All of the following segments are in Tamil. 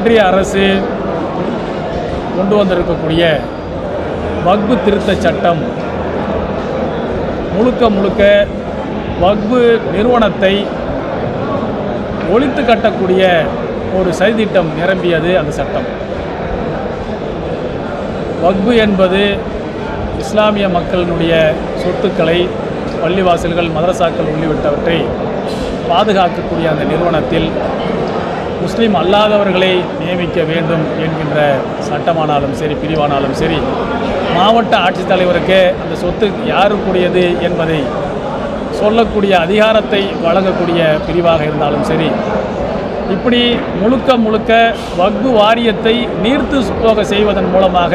ஒன்றிய அரசு கொண்டு வந்திருக்கக்கூடிய வக்பு திருத்த சட்டம் முழுக்க முழுக்க வக்பு நிறுவனத்தை ஒழித்து கட்டக்கூடிய ஒரு சதித்திட்டம் நிரம்பியது அந்த சட்டம். வக்பு என்பது இஸ்லாமிய மக்களினுடைய சொத்துக்களை பள்ளிவாசல்கள் மதரசாக்கள் உள்ளிட்டவற்றை பாதுகாக்கக்கூடிய அந்த நிறுவனத்தில் முஸ்லீம் அல்லாதவர்களை நியமிக்க வேண்டும் என்கின்ற சட்டமானாலும் சரி பிரிவானாலும் சரி மாவட்ட ஆட்சித்தலைவருக்கு அந்த சொத்து யாருக்குரியது என்பதை சொல்லக்கூடிய அதிகாரத்தை வழங்கக்கூடிய பிரிவாக இருந்தாலும் சரி இப்படி முழுக்க முழுக்க வக்கு வாரியத்தை நீர்த்து போக செய்வதன் மூலமாக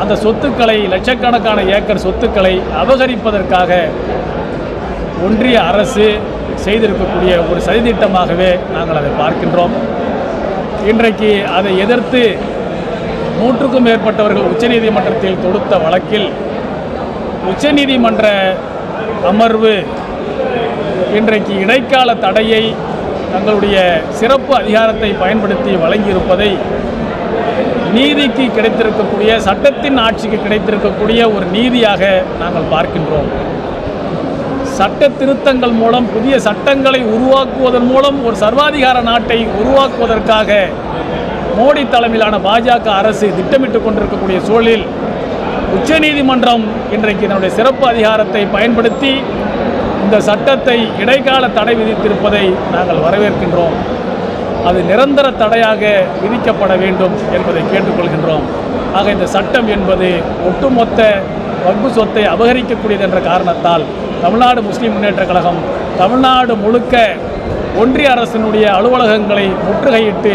அந்த சொத்துக்களை லட்சக்கணக்கான ஏக்கர் சொத்துக்களை அபகரிப்பதற்காக ஒன்றிய அரசு செய்திருக்கக்கூடிய ஒரு சதித்திட்டமாகவே நாங்கள் அதை பார்க்கின்றோம். இன்றைக்கு அதை எதிர்த்து நூற்றுக்கும் மேற்பட்டவர்கள் உச்சநீதிமன்றத்தில் தொடுத்த வழக்கில் உச்சநீதிமன்ற அமர்வு இன்றைக்கு இடைக்கால தடையை தங்களுடைய சிறப்பு அதிகாரத்தை பயன்படுத்தி வழங்கியிருப்பதை நீதிக்கு கிடைத்திருக்கக்கூடிய சட்டத்தின் ஆட்சிக்கு கிடைத்திருக்கக்கூடிய ஒரு நீதியாக நாங்கள் பார்க்கின்றோம். சட்ட திருத்தங்கள் மூலம் புதிய சட்டங்களை உருவாக்குவதன் மூலம் ஒரு சர்வாதிகார நாட்டை உருவாக்குவதற்காக மோடி தலைமையிலான பாஜக அரசு திட்டமிட்டு கொண்டிருக்கக்கூடிய சூழலில் உச்சநீதிமன்றம் இன்றைக்கு தன்னுடைய சிறப்பு அதிகாரத்தை பயன்படுத்தி இந்த சட்டத்தை இடைக்கால தடை விதித்திருப்பதை நாங்கள் வரவேற்கின்றோம். அது நிரந்தர தடையாக விதிக்கப்பட வேண்டும் என்பதை கேட்டுக்கொள்கின்றோம். ஆக இந்த சட்டம் என்பது ஒட்டுமொத்த வகுப்பு சொத்தை அபகரிக்கக்கூடியது என்ற காரணத்தால் தமிழ்நாடு முஸ்லீம் முன்னேற்ற கழகம் தமிழ்நாடு முழுக்க ஒன்றிய அரசினுடைய அலுவலகங்களை முற்றுகையிட்டு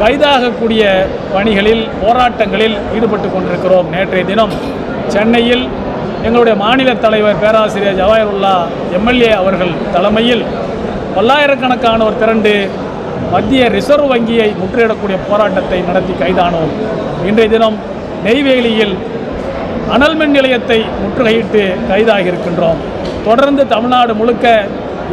கைதாகக்கூடிய பணிகளில் போராட்டங்களில் ஈடுபட்டு கொண்டிருக்கிறோம். நேற்றைய தினம் சென்னையில் எங்களுடைய மாநில தலைவர் பேராசிரியர் ஜவாஹருல்லா எம்எல்ஏ அவர்கள் தலைமையில் பல்லாயிரக்கணக்கானோர் திரண்டு மத்திய ரிசர்வ் வங்கியை முற்றிடக்கூடிய போராட்டத்தை நடத்தி கைதானோம். இன்றைய தினம் நெய்வேலியில் அனல் மின் நிலையத்தை முற்றுகையிட்டு கைதாகி இருக்கின்றோம் தொடர்ந்து தமிழ்நாடு முழுக்க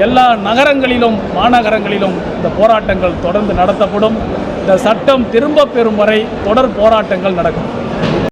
எல்லா நகரங்களிலும் மாநகரங்களிலும் இந்த போராட்டங்கள் தொடர்ந்து நடத்தப்படும். இந்த சட்டம் திரும்ப பெறும் வரை தொடர் போராட்டங்கள் நடக்கும்.